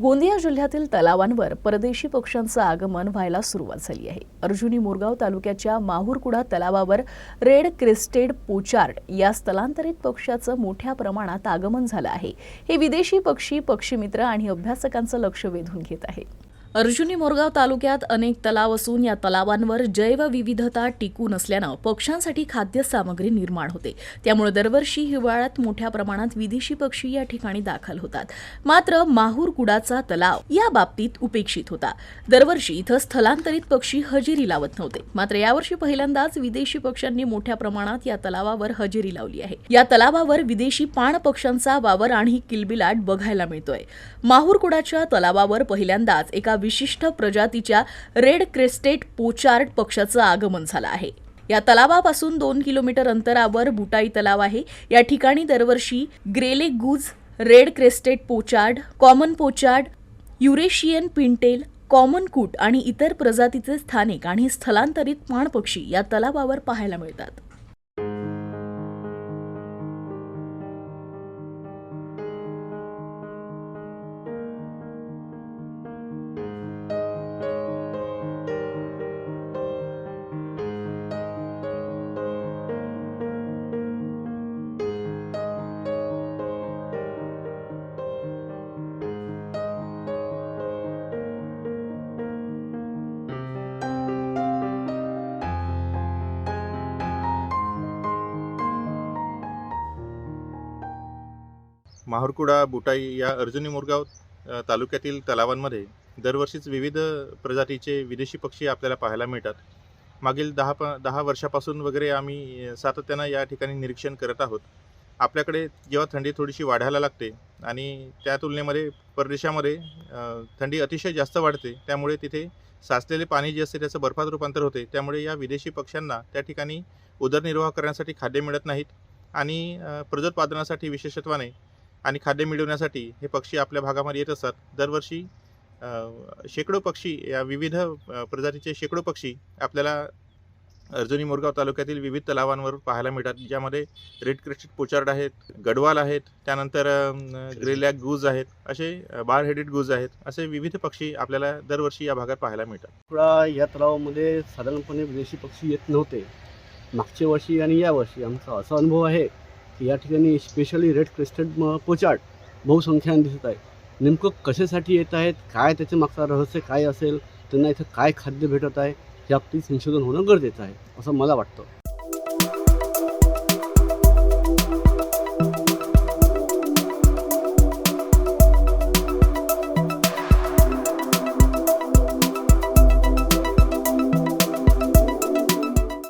गोंदिया जिल्ह्यातील तलावांवर परदेशी पक्ष्यांचं आगमन व्हायला सुरुवात झाली आहे. अर्जुनी मोरगाव तालुक्याच्या माहूरकुडा तलावावर रेड क्रिस्टेड पोचार्ड या स्थलांतरित पक्ष्याचं मोठ्या प्रमाणात आगमन झालं आहे. हे विदेशी पक्षी पक्षीमित्र आणि अभ्यासकांचं लक्ष वेधून घेत आहे. अर्जुनी मोरगाव तालुक्यात अनेक तलाव असून या तलावांवर जैवविविधता टिकून असल्यानं पक्ष्यांसाठी खाद्य सामग्री निर्माण होते. त्यामुळे दरवर्षी हिवाळ्यात मोठ्या प्रमाणात विदेशी पक्षी या ठिकाणी दाखल होतात. मात्र माहूर कुडाचा तलाव या बाबतीत उपेक्षित होता. दरवर्षी इथं स्थलांतरित पक्षी हजेरी लावत नव्हते. मात्र यावर्षी पहिल्यांदाच विदेशी पक्ष्यांनी मोठ्या प्रमाणात या तलावावर हजेरी लावली आहे. या तलावावर विदेशी पाण पक्ष्यांचा वावर आणि किलबिलाट बघायला मिळतोय. माहूरकुडाच्या तलावावर पहिल्यांदाच एका विशिष्ट प्रजातीच्या रेड क्रेस्टेड पोचार्ड पक्षाचं आगमन झालं आहे. या तलावापासून दोन किलोमीटर अंतरावर बुटाई तलाव आहे. या ठिकाणी दरवर्षी greylag goose red crested pochard common pochard Eurasian pintail common coot आणि इतर प्रजातीचे स्थानिक आणि स्थलांतरित पाणपक्षी या तलावावर पाहायला मिळतात. माहुरकुडा बुटाई या अर्जुनी मोरगाव तालुक्यातील तलावांमध्ये दरवर्षीच विविध प्रजातीचे विदेशी पक्षी आपल्याला पाहायला मिळतात. मागील दहा प दहा वर्षापासून वगैरे आम्ही सातत्यानं या ठिकाणी निरीक्षण करत आहोत. आपल्याकडे जेव्हा थंडी थोडीशी वाढायला लागते आणि त्या तुलनेमध्ये परदेशामध्ये थंडी अतिशय जास्त वाढते त्यामुळे तिथे साचलेले पाणी जे असते त्याचं बर्फात रूपांतर होते त्यामुळे या विदेशी पक्ष्यांना त्या ठिकाणी उदरनिर्वाह करण्यासाठी खाद्य मिळत नाहीत. आणि प्रजोत्पादनासाठी विशेषत्वाने आणि खाद्य मिळवण्यासाठी हे पक्षी आपल्या भागामध्ये येत असतात दरवर्षी शेकडो पक्षी या विविध प्रजातीचे शेकडो पक्षी आपल्याला अर्जुनी मोरगाव तालुक्यातील विविध तलावांवर पाहायला मिळतात. ज्यामध्ये रेड क्रेस्टेड पोचार्ड आहेत गडवाल आहेत त्यानंतर ग्रेलॅक गुज आहेत असे बार हेडेड गुज आहेत असे विविध पक्षी आपल्याला दरवर्षी या भागात पाहायला मिळतात. थोडा या तलावामध्ये साधारणपणे विदेशी पक्षी येत नव्हते. मागच्या वर्षी आणि या वर्षी आमचा असा अनुभव आहे या ठिकाणी स्पेशली रेड पेस्टेड म पोचाट बहुसंख्याने दिसत आहे. नेमकं कशासाठी येत आहेत? काय त्याच्या मागचं रहस्य काय असेल? त्यांना इथं काय खाद्य भेटत आहे? या बाबतीत संशोधन होणं गरजेचं आहे असं मला वाटतं.